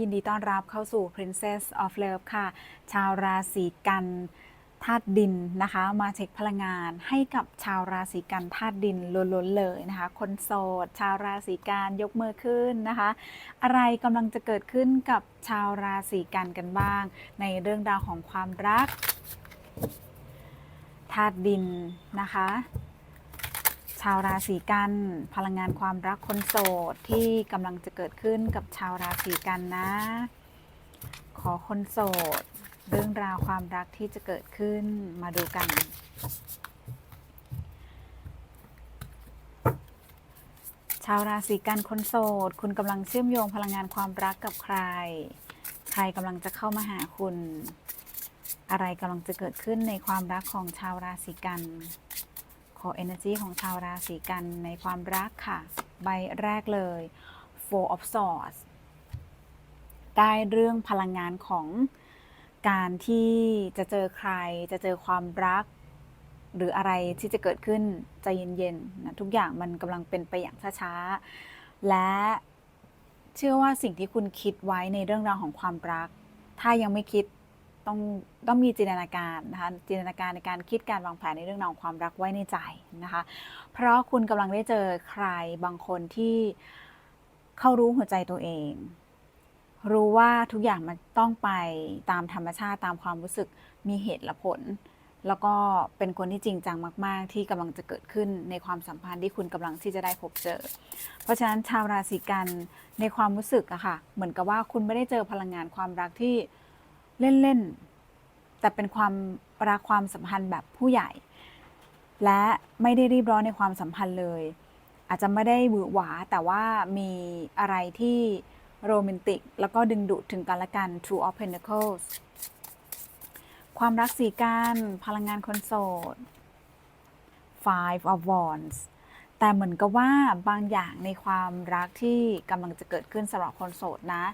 ยินดีต้อนรับเข้าสู่ Princess of Love ค่ะ ชาวราศีกันธาตุดินนะคะ มาเช็คพลังงานให้กับชาวราศีกันธาตุดินล้วนๆเลยนะคะ คนโสด ชาวราศีกันยกมือขึ้นนะคะ อะไรกำลังจะเกิดขึ้นกับชาวราศีกันกันบ้าง ในเรื่องราวของความรักธาตุดินนะคะ ชาวราศีกัน พลังงานความรักคนโสดที่กำลังจะเกิดขึ้นกับชาวราศีกันนะ ขอคนโสด เรื่องราวความรักที่จะเกิดขึ้นมาดูกัน ชาวราศีกันคนโสด คุณกำลังเชื่อมโยงพลังงานความรักกับใคร ใครกำลังจะเข้ามาหาคุณ อะไรกำลังจะเกิดขึ้นในความรักของชาวราศีกัน ขอ energy ของชาวราศีกันในความรักค่ะ ใบแรกเลย four of swords ได้เรื่องพลังงานของการที่จะเจอใครจะเจอความรัก หรืออะไรที่จะเกิดขึ้นใจเย็นๆนะทุกอย่างมันกำลังเป็นไปอย่างช้าๆ และเชื่อว่าสิ่งที่คุณคิดไว้ในเรื่องราวของความรัก ถ้ายังไม่คิด ต้องต้องมีจินตนาการนะคะจินตนาการในการคิดการวางแผนในเรื่องราวของความรักไว้ในใจนะคะ เพราะคุณกำลังได้เจอใครบางคนที่เข้ารู้หัวใจตัวเอง รู้ว่าทุกอย่างมันต้องไปตามธรรมชาติตามความรู้สึกมีเหตุและผล แล้วก็เป็นคนที่จริงจังมาก ๆ ที่กำลังจะเกิดขึ้นในความสัมพันธ์ที่คุณกำลังที่จะได้พบเจอ เพราะฉะนั้นชาวราศีกันในความรู้สึกอะค่ะเหมือนกับว่าคุณไม่ได้เจอพลังงานความรักที่ เล่นๆ แต่เป็นความรักความสัมพันธ์แบบผู้ใหญ่ และไม่ได้รีบร้อนในความสัมพันธ์เลย อาจจะไม่ได้หวือหวา แต่ว่ามีอะไรที่โรแมนติก แล้วก็ดึงดูดถึงกันและกัน Two of Pentacles ความรักสีกันพลังงานคนโสด Five of Wands แต่เหมือนกับว่าบางอย่างในความรักที่กำลังจะเกิดขึ้นสำหรับคนโสดนะ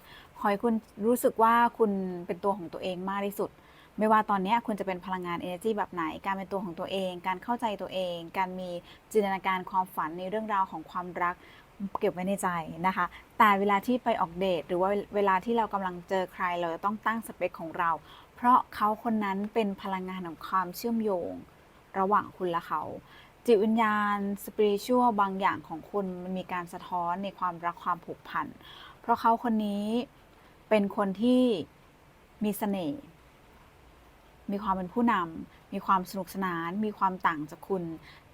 อให้คุณรู้สึกว่าคุณเป็นตัวของตัวเองมากที่สุด ไม่ว่าตอนนี้คุณจะเป็นพลังงาน energy แบบไหน การเป็นตัวของตัวเอง การเข้าใจตัวเอง การมีจินตนาการความฝันในเรื่องราวของความรักเก็บไว้ในใจนะคะ แต่เวลาที่ไปออกเดทหรือว่าเวลาที่เรากำลังเจอใครเราจะต้องตั้งสเปคของเรา เพราะเขาคนนั้นเป็นพลังงานของความเชื่อมโยง ระหว่างคุณและเขาจิตวิญญาณสปิริชวลบางอย่างของคุณมันมีการสะท้อนในความรักความผูกพัน เพราะเขาคนนี้ เป็นคนที่มีเสน่ห์มีความเป็นผู้นำมีความสนุกสนาน มีความต่างจากคุณ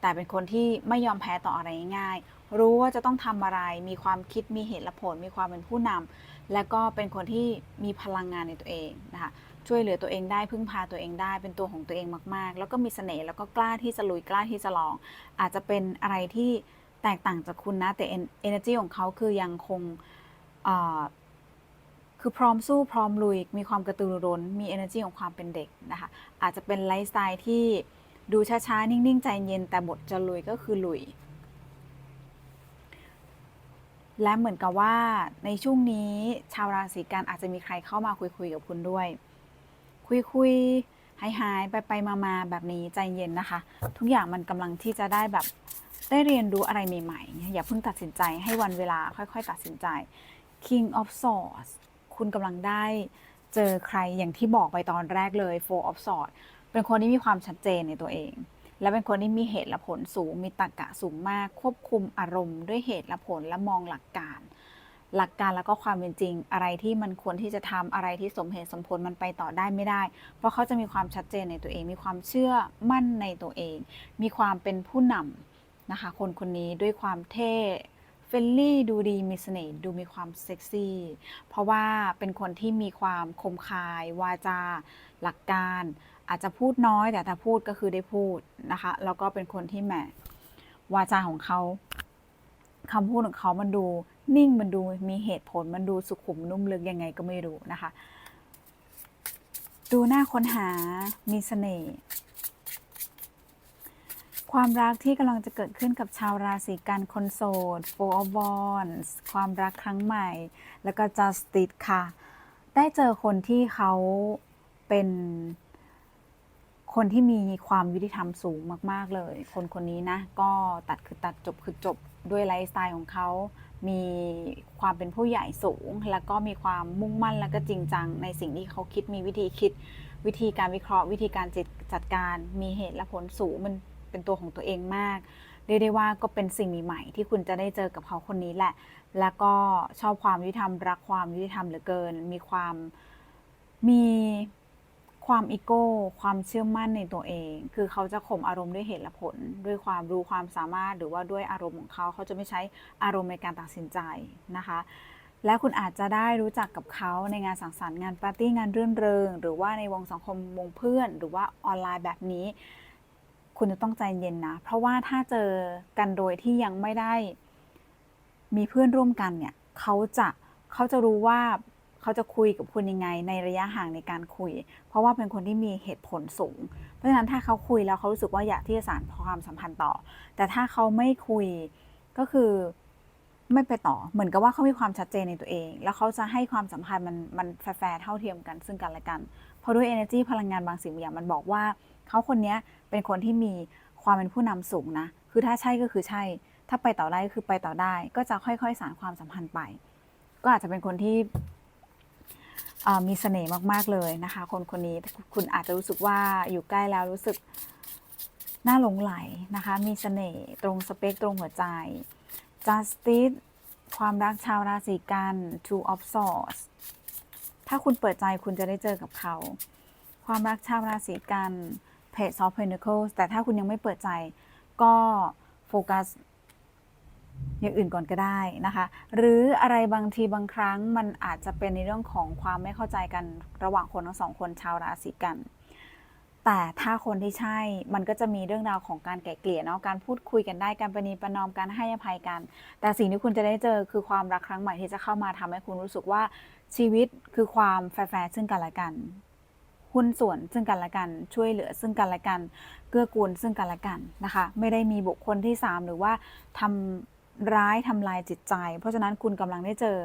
แต่เป็นคนที่ไม่ยอมแพ้ต่ออะไรง่ายๆรู้ว่าจะต้องทำอะไร มีความคิดมีเหตุและผล มีความเป็นผู้นำและก็เป็นคนที่มีพลังงานในตัวเองนะคะช่วยเหลือตัวเองได้พึ่งพาตัวเองได้เป็นตัวของตัวเองมาก ๆ แล้วก็มีเสน่ห์แล้วก็กล้าที่จะลุยกล้าที่จะลอง อาจจะเป็นอะไรที่แตกต่างจากคุณนะแต่ energy ของเขาคือยังคงเคือพร้อมสู้พร้อมลุย มีความกระตือรือร้น มี energy ของความเป็นเด็กนะคะ อาจจะเป็นไลฟ์สไตล์ที่ดูช้าๆ นิ่งๆ ใจเย็น แต่บทจะลุยก็คือลุย และเหมือนกับว่าในช่วงนี้ชาวราศีกันอาจจะมีใครเข้ามาคุยๆ กับคุณด้วย คุยๆ หายๆ ไปๆ มาๆ แบบนี้ใจเย็นนะคะ ทุกอย่างมันกำลังที่จะได้แบบได้เรียนรู้อะไรใหม่ๆ อย่าเพิ่งตัดสินใจให้วันเวลาค่อยๆ ตัดสินใจ King of Swords คุณกำลังได้เจอใครอย่างที่บอกไปตอนแรกเลย Four of Swords เป็นคนที่มีความชัดเจนในตัวเอง และเป็นคนที่มีเหตุและผลสูง มีตรรกะสูงมาก ควบคุมอารมณ์ด้วยเหตุและผลและมองหลักการ หลักการแล้วก็ความเป็นจริง อะไรที่มันควรที่จะทำอะไรที่สมเหตุสมผลมันไปต่อได้ไม่ได้ เพราะเขาจะมีความชัดเจนในตัวเอง มีความเชื่อมั่นในตัวเอง มีความเป็นผู้นำนะคะ คนคนนี้ด้วยความเท่ ฟลลี่ดูดีมีเสน่ห์ดูมีความเซ็กซี่ เพราะว่าเป็นคนที่มีความคมคาย วาจา หลักการ อาจจะพูดน้อยแต่ถ้าพูดก็คือได้พูดนะคะ แล้วก็เป็นคนที่แหมวาจาของเขาคำพูดของเขามันดูนิ่งมันดูมีเหตุผลมันดูสุขุมนุ่มลึกยังไงก็ไม่รู้นะคะ ดูหน้าค้นหามีเสน่ห์ ความรักที่กำลังจะเกิดขึ้นกับชาวราศีกันคนโสด Four of Wands ความรักครั้งใหม่ แล้วก็ Justice ค่ะ ได้เจอคนที่เขาเป็นคนที่มีความยุติธรรมสูงมาก ๆ เลย คนคนนี้นะ ก็ตัดคือตัดจบคือจบด้วยไลฟ์สไตล์ของเขา มีความเป็นผู้ใหญ่สูง แล้วก็มีความมุ่งมั่นแล้วก็จริงจัง ในสิ่งที่เขาคิดมีวิธีคิด วิธีการวิเคราะห์ วิธีการจัดจัดการ มีเหตุและผลสูงมัน เป็นตัวของตัวเองมาก เรียกได้ว่าก็เป็นสิ่งใหม่ๆที่คุณจะได้เจอกับเขาคนนี้แหละ แล้วก็ชอบความยุติธรรมรักความยุติธรรมเหลือเกิน มีความมีความอีโก้ ความเชื่อมั่นในตัวเอง คือเขาจะข่มอารมณ์ด้วยเหตุและผล ด้วยความรู้ความสามารถหรือว่าด้วยอารมณ์ของเขา เขาจะไม่ใช้อารมณ์ในการตัดสินใจนะคะ และคุณอาจจะได้รู้จักกับเขาในงานสังสรรค์งานปาร์ตี้งานเรื่นเริง หรือว่าในวงสังคมวงเพื่อน หรือว่าออนไลน์แบบนี้ คุณจะต้องใจเย็นนะ เพราะว่าถ้าเจอกันโดยที่ยังไม่ได้ มีเพื่อนร่วมกันเนี่ยเขาจะเขาจะรู้ว่าเขาจะคุยกับคุณยังไง ในระยะห่างในการคุย เพราะว่าเป็นคนที่มีเหตุผลสูง เพราะฉะนั้นถ้าเขาคุยแล้วเขารู้สึกว่าอยากที่จะสานความสัมพันธ์ต่อ แต่ถ้าเขาไม่คุยก็คือไม่ไปต่อ เหมือนกับว่าเขามีความชัดเจนในตัวเอง แล้วเขาจะให้ความสัมพันธ์มันมันแฟร์เท่าเทียมกันซึ่งกันและกัน เพราะด้วย energy พลังงานบางสิ่งบางอย่างมันบอกว่าเขาคนนี้ เป็นคนที่มีความเป็นผู้นำสูงนะ คือถ้าใช่ก็คือใช่ ถ้าไปต่อได้ก็คือไปต่อได้ ก็จะค่อยๆสานความสัมพันธ์ไป ก็อาจจะเป็นคนที่มีเสน่ห์มากๆเลยนะคะ คนคนนี้คุณอาจจะรู้สึกว่าอยู่ใกล้แล้วรู้สึกน่าหลงไหลนะคะ มีเสน่ห์ตรงสเปคตรงหัวใจ justice ความรักชาวราศีกัน two of swords ถ้าคุณเปิดใจคุณจะได้เจอกับเขา ความรักชาวราศีกัน page of pentacles แต่ถ้าคุณยังไม่เปิดใจก็โฟกัสอย่างอื่นก่อนก็ได้นะคะ หรืออะไรบางทีบางครั้งมันอาจจะเป็นในเรื่องของความไม่เข้าใจกันระหว่างคนทั้งสองคนชาวราศีกัน แต่ถ้าคนที่ใช่มันก็จะมีเรื่องราวของการไกล่เกลี่ยเนาะการพูดคุยกันได้การประนีประนอมการให้อภัยกัน แต่สิ่งที่คุณจะได้เจอคือความรักครั้งใหม่ที่จะเข้ามาทำให้คุณรู้สึกว่าชีวิตคือความแฟร์ซึ่งกันและกัน หุ้นส่วนซึ่งกันและกันช่วยเหลือซึ่งกันและกัน เกื้อกูลซึ่งกันและกันนะคะ ไม่ได้มีบุคคลที่สามหรือว่าทำร้ายทำลายจิตใจ เพราะฉะนั้นคุณกำลังได้เจอ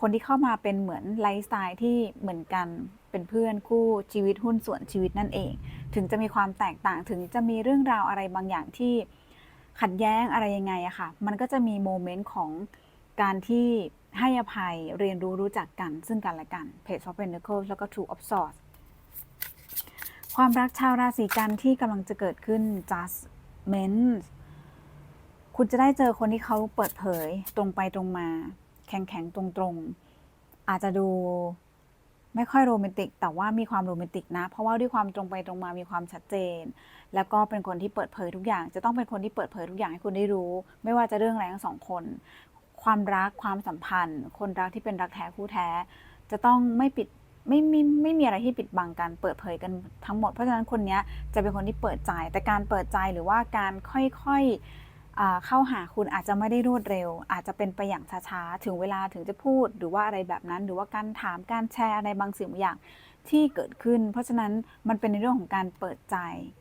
คนที่เข้ามาเป็นเหมือนไลฟ์สไตล์ที่เหมือนกันเป็นเพื่อนคู่ชีวิตหุ้นส่วนชีวิตนั่นเอง ถึงจะมีความแตกต่างถึงจะมีเรื่องราวอะไรบางอย่างที่ขัดแย้งอะไรยังไงอะค่ะ มันก็จะมีโมเมนต์ของการที่ให้อภัยเรียนรู้รู้จักกันซึ่งกันและกัน Page of Pentacles แล้วก็ Two of Swords ความรักชาวราศีกันที่กำลังจะเกิดขึ้น Judgment คุณจะได้เจอคนที่เขาเปิดเผยตรงไปตรงมา แข็งแข็งตรงตรงอาจจะดูไม่ค่อยโรแมนติก แต่ว่ามีความโรแมนติกนะ เพราะว่าด้วยความตรงไปตรงมามีความชัดเจน แล้วก็เป็นคนที่เปิดเผยทุกอย่าง จะต้องเป็นคนที่เปิดเผยทุกอย่างให้คุณได้รู้ ไม่ว่าจะเรื่องอะไรทั้งสองคน ความรักความสัมพันธ์ คนรักที่เป็นรักแท้คู่แท้ จะต้องไม่ปิด ไม่ไม่ไม่มีอะไรที่ปิดบังกันเปิดเผยกันทั้งหมด เพราะฉะนั้นคนนี้จะเป็นคนที่เปิดใจ แต่การเปิดใจหรือว่าการค่อยๆอ่าเข้าหาคุณอาจจะไม่ได้รวดเร็ว อาจจะเป็นไปอย่างช้าๆ ถึงเวลาถึงจะพูดหรือว่าอะไรแบบนั้น หรือว่าการถามการแชร์อะไรบางสิ่งบางอย่างที่เกิดขึ้น เพราะฉะนั้นมันเป็นในเรื่องของการเปิดใจ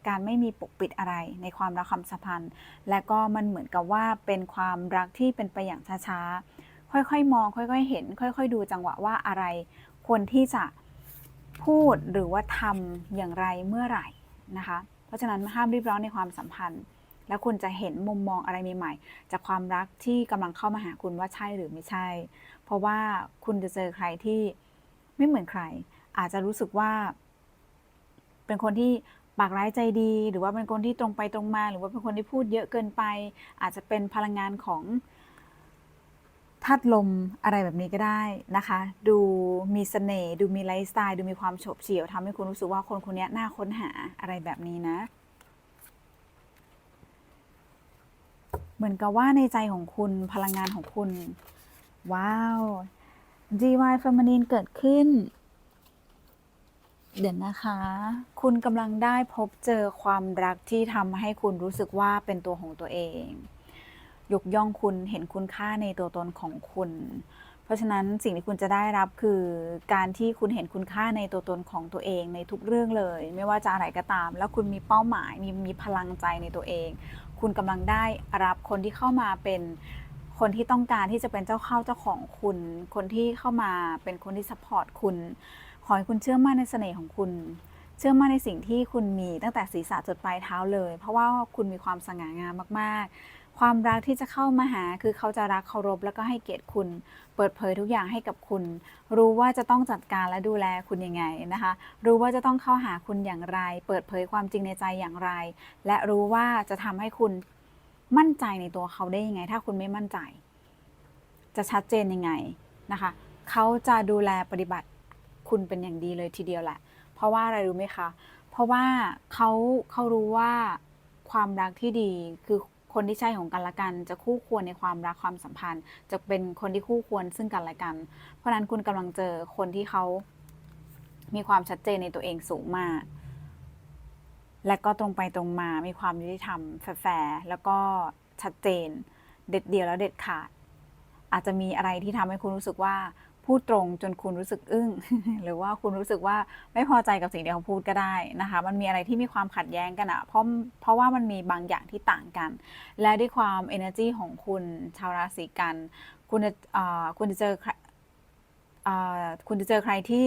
การไม่มีปกปิดอะไรในความรักความสัมพันธ์ และก็มันเหมือนกับว่าเป็นความรักที่เป็นไปอย่างช้าๆ ค่อยๆ มอง ค่อย ๆ เห็น ค่อย ๆ ดูจังหวะว่าอะไร ควรที่จะพูดหรือว่าทำอย่างไรเมื่อไหร่นะคะ เพราะฉะนั้นห้ามรีบร้อนในความสัมพันธ์ และคุณจะเห็นมุมมองอะไรใหม่ๆ จากความรักที่กำลังเข้ามาหาคุณว่าใช่หรือไม่ใช่ เพราะว่าคุณจะเจอใครที่ไม่เหมือนใคร อาจจะรู้สึกว่า เป็นคนที่ปากร้ายใจดี หรือว่าเป็นคนที่ตรงไปตรงมา หรือว่าเป็นคนที่พูดเยอะเกินไป อาจจะเป็นพลังงานของ ธาตุลมอะไรแบบนี้ก็ได้นะคะ ดูมีเสน่ห์ดูมีไลฟ์สไตล์ดูมีความโฉบเฉี่ยวทำให้คุณรู้สึกว่าคนคนนี้น่าค้นหาอะไรแบบนี้นะ เหมือนกับว่าในใจของคุณพลังงานของคุณ ว้าว GY Feminine เกิดขึ้น เดี๋ยวนะคะ คุณกำลังได้พบเจอความรักที่ทำให้คุณรู้สึกว่าเป็นตัวของตัวเอง ยกย่องคุณเห็นคุณค่าในตัวตนของคุณ เพราะฉะนั้นสิ่งที่คุณจะได้รับคือการที่คุณเห็นคุณค่าในตัวตนของตัวเองในทุกเรื่องเลย ไม่ว่าจะอะไรก็ตาม แล้วคุณมีเป้าหมายมีมีพลังใจในตัวเอง คุณกำลังได้รับคนที่เข้ามาเป็นคนที่ต้องการที่จะเป็นเจ้าเข้าเจ้าของคุณ คนที่เข้ามาเป็นคนที่ซัพพอร์ตคุณ ขอให้คุณเชื่อมั่นในเสน่ห์ของคุณ เชื่อมั่นในสิ่งที่คุณมีตั้งแต่ศีรษะจดปลายเท้าเลย เพราะว่าคุณมีความสง่างามมาก ๆ ความรักที่จะเข้ามาหาคือเขาจะรักเคารพแล้วก็ให้เกียรติคุณ เปิดเผยทุกอย่างให้กับคุณ รู้ว่าจะต้องจัดการและดูแลคุณยังไงนะคะ รู้ว่าจะต้องเข้าหาคุณอย่างไร เปิดเผยความจริงในใจอย่างไร และรู้ว่าจะทำให้คุณมั่นใจในตัวเขาได้ยังไง ถ้าคุณไม่มั่นใจ จะชัดเจนยังไงนะคะเขาจะดูแลปฏิบัติคุณเป็นอย่างดีเลยทีเดียวแหละ เพราะว่าอะไรรู้ไหมคะ เพราะว่าเขาเขารู้ว่าความรักที่ดีคือ คนที่ใช่ของกันและกัน จะคู่ควรในความรักความสัมพันธ์ จะเป็นคนที่คู่ควรซึ่งกันและกัน เพราะนั้นคุณกำลังเจอคนที่เขามีความชัดเจนในตัวเองสูงมาก และก็ตรงไปตรงมา มีความยุติธรรมแฟร์แล้วก็ชัดเจน เด็ดเดียวแล้วเด็ดขาด อาจจะมีอะไรที่ทำให้คุณรู้สึกว่า พูดตรงจนคุณรู้สึกอึ้ง หรือว่าคุณรู้สึกว่าไม่พอใจกับสิ่งที่เขาพูดก็ได้นะคะ มันมีอะไรที่มีความขัดแย้งกันอะเพราะเพราะว่ามันมีบางอย่างที่ต่างกัน และด้วยความ energy ของคุณชาวราศีกัน คุณจะคุณจะเจออคุณจะเจอใครที่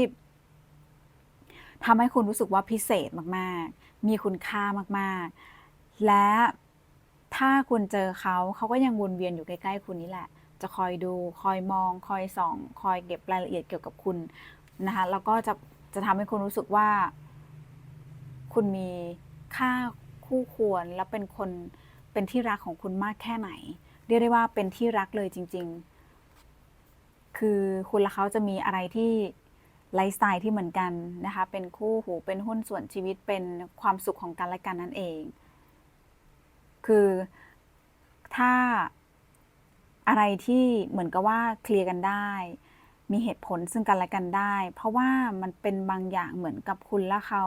ทำให้คุณรู้สึกว่าพิเศษมากๆ มีคุณค่ามากๆ และถ้าคุณเจอเขาเขาก็ยังวนเวียนอยู่ใกล้ ๆ คุณนี่แหละ จะคอยดู คอยมอง คอยส่อง คอยเก็บรายละเอียดเกี่ยวกับคุณนะคะแล้วก็จะจะทำให้คุณรู้สึกว่า คุณมีค่าคู่ควรและเป็นคนเป็นที่รักของคุณมากแค่ไหน เรียกได้ว่าเป็นที่รักเลยจริง ๆ คือคุณและเขาจะมีอะไรที่ไลฟ์สไตล์ที่เหมือนกันนะคะ เป็นคู่หู เป็นหุ้นส่วนชีวิต เป็นความสุขของกันและกันนั่นเอง คือถ้า อะไรที่เหมือนกับว่าเคลียร์กันได้ มีเหตุผลซึ่งกันและกันได้ เพราะว่ามันเป็นบางอย่างเหมือนกับคุณและเขา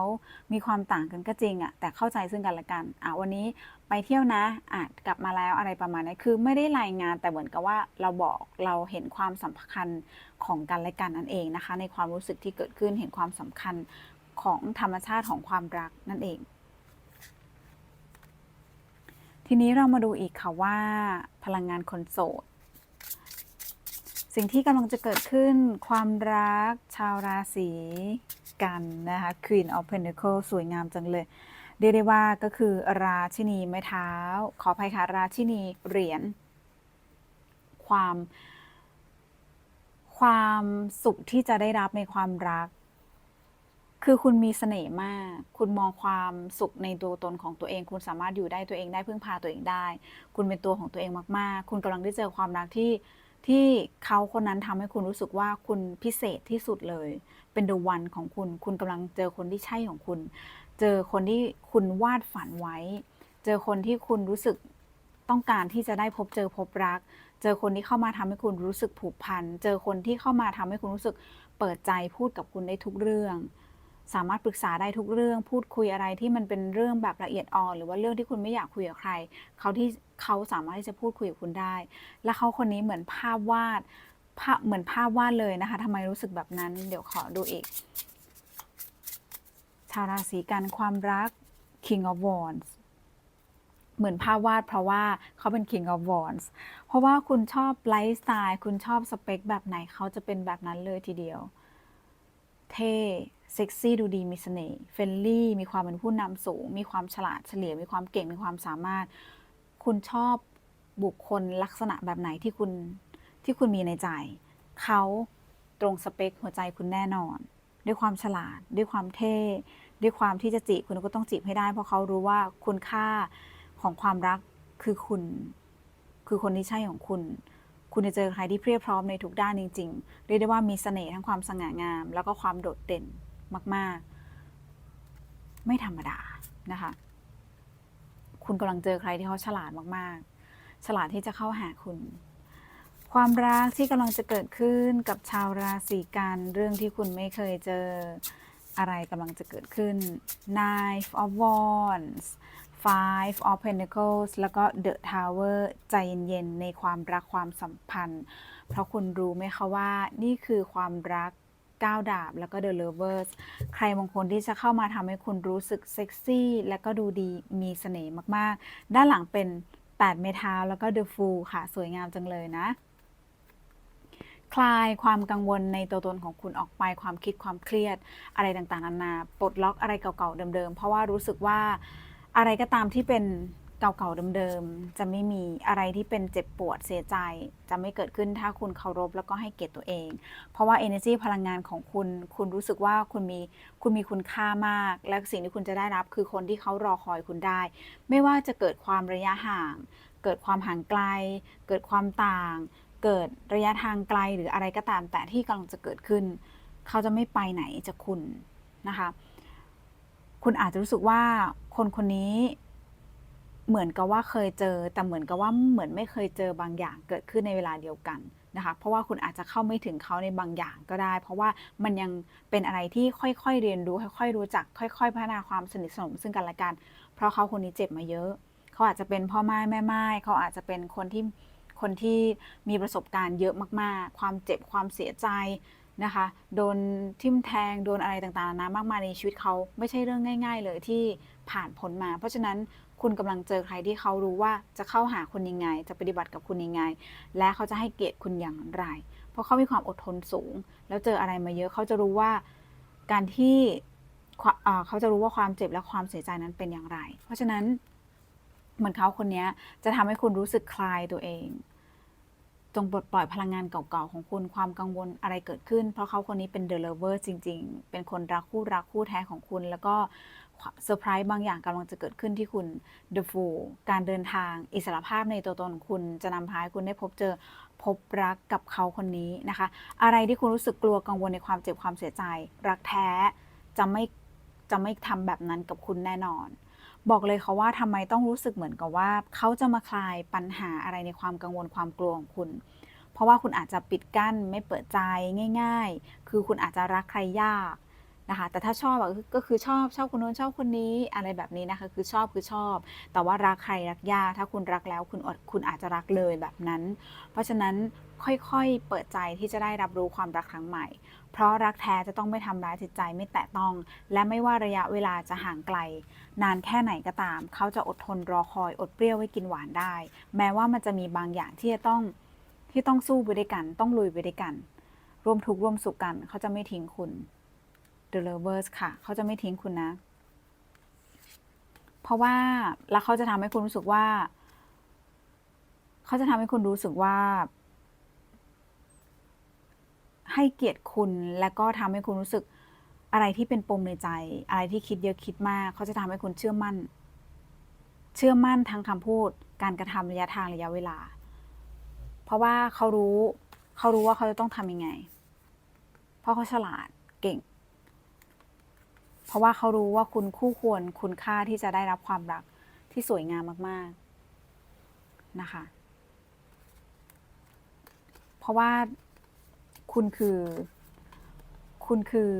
มีความต่างกันก็จริงอะแต่เข้าใจซึ่งกันและกันอะวันนี้ไปเที่ยวนะอาจกลับมาแล้วอะไรประมาณนี้คือไม่ได้รายงานแต่เหมือนกับว่าเราบอกเราเห็นความสำคัญของกันและกันนั่นเองนะคะ ในความรู้สึกที่เกิดขึ้นเห็นความสำคัญของธรรมชาติของความรักนั่นเอง ทีนี้เรามาดูอีกค่ะว่า พลังงานคนโสด สิ่งที่กำลังจะเกิดขึ้นความรักชาวราศีกันนะคะ Queen of Pentacles สวยงามจังเลย เรียกได้ว่าก็คือราชินีไม้เท้า ขออภัยค่ะ ราชินีเหรียญความ ความสุขที่จะได้รับในความรัก คือคุณมีเสน่ห์มาก คุณมองความสุขในตัวตนของตัวเอง คุณสามารถอยู่ได้ตัวเองได้พึ่งพาตัวเองได้ คุณเป็นตัวของตัวเองมากๆ คุณกำลังได้เจอความรักที่ ที่เขาคนนั้นทำให้คุณรู้สึกว่าคุณพิเศษที่สุดเลย เป็น the one ของคุณ คุณกำลังเจอคนที่ใช่ของคุณ เจอคนที่คุณวาดฝันไว้ เจอคนที่คุณรู้สึกต้องการที่จะได้พบเจอพบรัก เจอคนที่เข้ามาทำให้คุณรู้สึกผูกพัน เจอคนที่เข้ามาทำให้คุณรู้สึกเปิดใจพูดกับคุณได้ทุกเรื่อง สามารถปรึกษาได้ทุกเรื่องพูดคุยอะไรที่มันเป็นเรื่องแบบละเอียดอ่อนหรือว่าเรื่องที่คุณไม่อยากคุยกับใครเขาที่เขาสามารถที่จะพูดคุยกับคุณได้ และเขาคนนี้เหมือนภาพวาดภาพเหมือนภาพวาดเลยนะคะทำไมรู้สึกแบบนั้น เดี๋ยวขอดูอีก ชาวราศีกันความรัก King of Wands เหมือนภาพวาดเพราะว่าเขาเป็น King of Wands เพราะว่าคุณชอบไลฟ์สไตล์ คุณชอบสเปคแบบไหนเขาจะเป็นแบบนั้นเลยทีเดียว เท่ เซ็กซี่ดูดีมีเสน่ห์เฟรนลี่มีความเป็นผู้นำสูง มีความฉลาดเฉลียวมีความเก่งมีความสามารถ คุณชอบบุคคลลักษณะแบบไหนที่คุณที่คุณมีในใจ เขาตรงสเปคหัวใจคุณแน่นอน ด้วยความฉลาด ด้วยความเท่ ด้วยความที่จะจีบคุณก็ต้องจีบให้ได้ เพราะเขารู้ว่าคุณค่าของความรักคือคุณ คือคนที่ใช่ของคุณ คุณจะเจอใครที่เพียบพร้อมในทุกด้านจริงๆ เรียกได้ว่ามีเสน่ห์ทั้งความสง่างาม แล้วก็ความโดดเด่น มาก ๆ ไม่ธรรมดานะคะ คุณกำลังเจอใครที่เขาฉลาดมาก ๆ ฉลาดที่จะเข้าหาคุณ ความรักที่กำลังจะเกิดขึ้นกับชาวราศีกันเรื่องที่คุณไม่เคยเจออะไรกำลังจะเกิดขึ้น Knife of Wands Five of Pentacles แล้วก็ The Tower ใจเย็นๆในความรักความสัมพันธ์ เพราะคุณรู้ไหมคะว่านี่คือความรัก ก้าดาบ แล้วก็ The Lovers ใครบางคนที่จะเข้ามาทำให้คุณรู้สึกเซ็กซี่ และก็ดูดีมีเสน่ห์มากๆ ด้านหลังเป็น 8 เมทาแล้วก็ The Fool ค่ะ สวยงามจังเลยนะ คลายความกังวลในตัวตนของคุณออกไปความคิดความเครียดอะไรต่างๆนานาปลดล็อกอะไรเก่าๆเดิมๆ เพราะว่ารู้สึกว่าอะไรก็ตามที่เป็น เก่าๆเดิมๆจะไม่มีอะไรที่เป็นเจ็บปวดเสียใจ จะไม่เกิดขึ้นถ้าคุณเคารพแล้วก็ให้เกียรติตัวเอง เพราะว่า energy พลังงานของคุณ คุณรู้สึกว่าคุณมีคุณมีคุณค่ามาก และสิ่งที่คุณจะได้รับคือคนที่เขารอคอยคุณได้ ไม่ว่าจะเกิดความระยะห่าง เกิดความห่างไกล เกิดความต่าง เกิดระยะทางไกลหรืออะไรก็ตาม แต่ที่กำลังจะเกิดขึ้น เขาจะไม่ไปไหนจากคุณนะคะ คุณอาจจะรู้สึกว่าคนคนนี้ เหมือนกับว่าเคยเจอ แต่เหมือนกับว่าเหมือนไม่เคยเจอบางอย่างเกิดขึ้นในเวลาเดียวกันนะคะ เพราะว่าคุณอาจจะเข้าไม่ถึงเขาในบางอย่างก็ได้ เพราะว่ามันยังเป็นอะไรที่ค่อยๆเรียนรู้ ค่อยๆรู้จัก ค่อย ๆ พัฒนาความสนิทสนมซึ่งกันและกัน เพราะเขาคนนี้เจ็บมาเยอะ เขาอาจจะเป็นพ่อไม้แม่ไม้เขาอาจจะเป็นคนที่คนที่มีประสบการณ์เยอะมากๆ ความเจ็บความเสียใจนะคะ โดนทิ่มแทง โดนอะไรต่างๆนานามากมายในชีวิตเขาไม่ใช่เรื่องง่าย ๆ เลยที่ผ่านพ้นมา เพราะฉะนั้น คุณกำลังเจอใครที่เขารู้ว่าจะเข้าหาคุณยังไง จะปฏิบัติกับคุณยังไง และเขาจะให้เกียรติคุณอย่างไร เพราะเขามีความอดทนสูง แล้วเจออะไรมาเยอะเขาจะรู้ว่าการที่เขาจะรู้ว่าความเจ็บและความเสียใจนั้นเป็นอย่างไร เพราะฉะนั้นเหมือนเขาคนนี้จะทำให้คุณรู้สึกคลายตัวเอง จงปลดปล่อยพลังงานเก่าๆของคุณความกังวลอะไรเกิดขึ้น เพราะเขาคนนี้เป็น The Lover จริง ๆ เป็นคนรักคู่รักคู่แท้ของคุณ แล้วก็ เซอร์ไพรส์บางอย่างกำลังจะเกิดขึ้นที่คุณ The Fool การเดินทางอิสรภาพในตัวตนของคุณจะนำพาให้คุณได้พบเจอพบรักกับเขาคนนี้นะคะ อะไรที่คุณรู้สึกกลัวกังวลในความเจ็บความเสียใจ รักแท้จะไม่จะไม่ทำแบบนั้นกับคุณแน่นอน บอกเลยค่ะว่าทำไมต้องรู้สึกเหมือนกับว่า เขาจะมาคลายปัญหาอะไรในความกังวลความกลัวของคุณเพราะว่าคุณอาจจะปิดกั้นไม่เปิดใจง่าย ๆ คือคุณอาจจะรักใครยาก นะคะแต่ถ้าชอบก็คือชอบชอบคนนู้นชอบคนนี้อะไรแบบนี้นะคะ คือชอบคือชอบ แต่ว่ารักใครรักยากถ้าคุณรักแล้วคุณอดคุณอาจจะรักเลยแบบนั้น เพราะฉะนั้นค่อยๆ เปิดใจที่จะได้รับรู้ความรักครั้งใหม่ เพราะรักแท้จะต้องไม่ทำร้ายจิตใจไม่แตะต้อง และไม่ว่าระยะเวลาจะห่างไกล นานแค่ไหนก็ตาม เขาจะอดทนรอคอยอดเปรี้ยวไว้กินหวานได้ แม้ว่ามันจะมีบางอย่างที่จะต้องที่ต้องสู้ไปด้วยกัน ต้องลุยไปด้วยกัน ร่วมทุกข์ร่วมสุขกัน เขาจะไม่ทิ้งคุณ The Lovers ค่ะ เขาจะไม่ทิ้งคุณนะ เพราะว่าแล้วเขาจะทำให้คุณรู้สึกว่า เขาจะทำให้คุณรู้สึกว่า ให้เกียรติคุณและก็ทำให้คุณรู้สึกอะไรที่เป็นปมในใจ อะไรที่คิดเยอะคิดมาก เขาจะทำให้คุณเชื่อมั่น เชื่อมั่นทั้งคำพูด การกระทำระยะทางระยะเวลา เพราะว่าเขารู้ เขารู้ว่าเขาจะต้องทำยังไง เพราะเขาฉลาดเก่ง ราะว่าเขารู้ว่าคุณคู่ควรคุณค่าที่จะได้รับความรักที่สวยงามมาก ๆ นะคะ เพราะว่าคุณคือ คุณคือ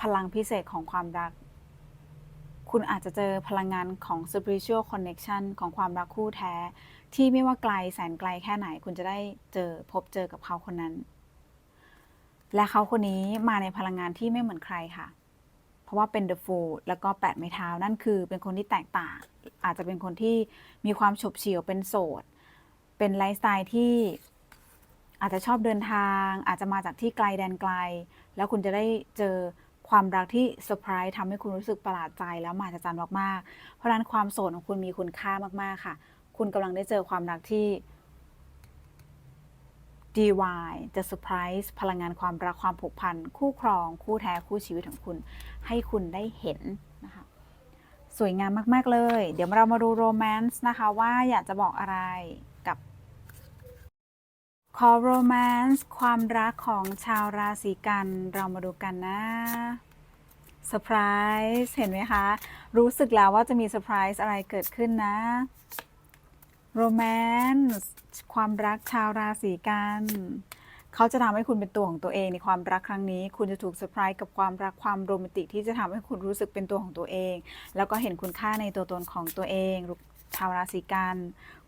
พลังพิเศษของความรัก คุณอาจจะเจอพลังงานของ spiritual connection ของความรักคู่แท้ ที่ไม่ว่าไกลแสนไกลแค่ไหน คุณจะได้เจอพบเจอกับเขาคนนั้น และเขาคนนี้มาในพลังงานที่ไม่เหมือนใครค่ะ ราะว่าเป็น The Fool แล้วก็แปดไม้เท้านั่นคือเป็นคนที่แตกต่าง อาจจะเป็นคนที่มีความฉบเฉี่ยวเป็นโสด เป็นไลฟ์สไตล์ที่อาจจะชอบเดินทาง อาจจะมาจากที่ไกลแดนไกล แล้วคุณจะได้เจอความรักที่เซอร์ไพรส์ทำให้คุณรู้สึกประหลาดใจแล้วมหัศจรรย์มากๆ เพราะฉะนั้นความโสดของคุณมีคุณค่ามากๆค่ะ คุณกำลังได้เจอความรักที่ DY จะเซอร์ไพรส์พลังงานความรักความผูกพัน คู่ครอง คู่แท้คู่ชีวิตของคุณ ให้คุณได้เห็นนะคะสวยงามมาก ๆ เลย เดี๋ยวเรามาดูโรแมนต์นะคะ ว่าอยากจะบอกอะไรกับคอโรแมนต์ความรักของชาวราศีกัน เรามาดูกันนะเซอร์ไพรส์เห็นไหมคะ รู้สึกแล้วว่าจะมีเซอร์ไพรส์อะไรเกิดขึ้นนะ โรแมนต์ความรักชาวราศีกันเขาจะทำให้คุณเป็นตัวของตัวเองในความรักครั้งนี้ คุณจะถูกเซอร์ไพรส์กับความรักความโรแมนติกที่จะทำให้คุณรู้สึกเป็นตัวของตัวเอง แล้วก็เห็นคุณค่าในตัวตนของตัวเองชาวราศีกัน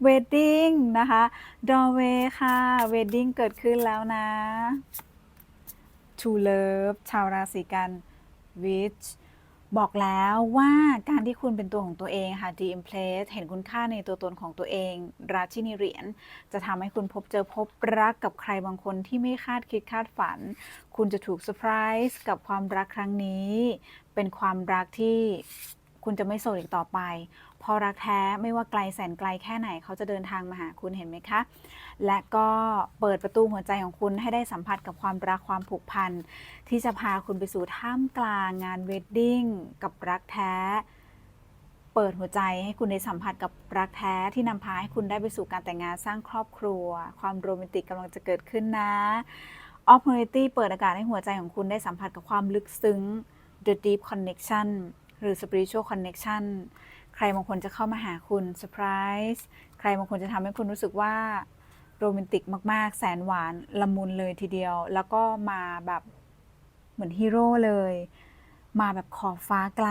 เวดดิ้งนะคะดอเวค่ะเวดดิ้งเกิดขึ้นแล้วนะ To Love ชาวราศีกัน Witch บอกแล้วว่าการที่คุณเป็นตัวของตัวเองค่ะ The Empress เห็นคุณค่าในตัวตนของตัวเอง ราชินีเหรียญจะทำให้คุณพบเจอพบรักกับใครบางคนที่ไม่คาดคิดคาดฝัน คุณจะถูกเซอร์ไพรส์กับความรักครั้งนี้ เป็นความรักที่ คุณจะไม่โสดอีกต่อไป พอรักแท้ไม่ว่าไกลแสนไกลแค่ไหนเขาจะเดินทางมาหาคุณเห็นไหมคะ และก็เปิดประตูหัวใจของคุณให้ได้สัมผัสกับความรักความผูกพันที่จะพาคุณไปสู่ท่ามกลางงานเวดดิ้งกับรักแท้ เปิดหัวใจให้คุณได้สัมผัสกับรักแท้ที่นำพาให้คุณได้ไปสู่การแต่งงานสร้างครอบครัว ความโรแมนติกกำลังจะเกิดขึ้นนะ Opportunity เปิดโอกาสให้หัวใจของคุณได้สัมผัสกับความลึกซึ้ง The Deep Connection หรือ Spiritual Connection ใครบางคนจะเข้ามาหาคุณเซอร์ไพรส์ใครบางคนจะทำให้คุณรู้สึกว่าโรแมนติกมาก ๆ แสนหวานละมุนเลยทีเดียว แล้วก็มาแบบเหมือนฮีโร่เลย มาแบบขอบฟ้าไกล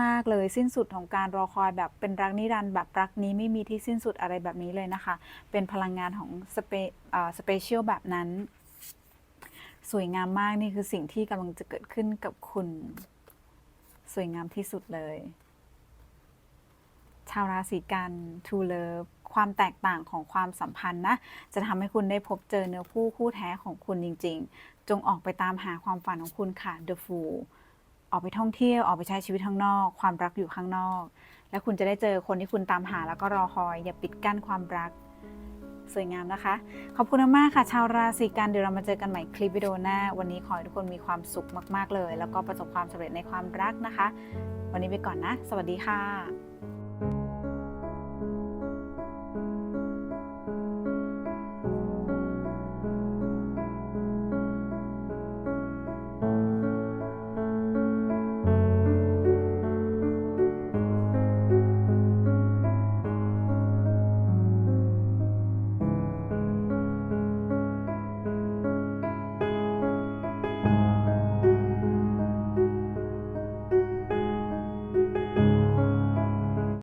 มาก ๆ เลยสิ้นสุดของการรอคอยแบบเป็นรักนิรันดร์แบบรักนี้ไม่มีที่สิ้นสุดอะไรแบบนี้เลยนะคะ เป็นพลังงานของสเปสเปเชียลแบบนั้น สวยงามมากนี่คือสิ่งที่กำลังจะเกิดขึ้นกับคุณ สวยงามที่สุดเลย ชาวราศีกัน to love ความแตกต่างของความสัมพันธ์นะ จะทำให้คุณได้พบเจอเนื้อคู่คู่แท้ของคุณจริง ๆ จงออกไปตามหาความฝันของคุณค่ะ the fool ออกไปท่องเที่ยวออกไปใช้ชีวิตข้างนอก ความรักอยู่ข้างนอก และคุณจะได้เจอคนที่คุณตามหาแล้วก็รอคอย อย่าปิดกั้นความรัก สวยงามนะคะ ขอบคุณมากค่ะ ชาวราศีกันเดี๋ยวเรามาเจอกันใหม่คลิปวิดีโอหน้า วันนี้ขอให้ทุกคนมีความสุขมาก ๆ เลย แล้วก็ประสบความสำเร็จในความรักนะคะ วันนี้ไปก่อนนะ สวัสดีค่ะ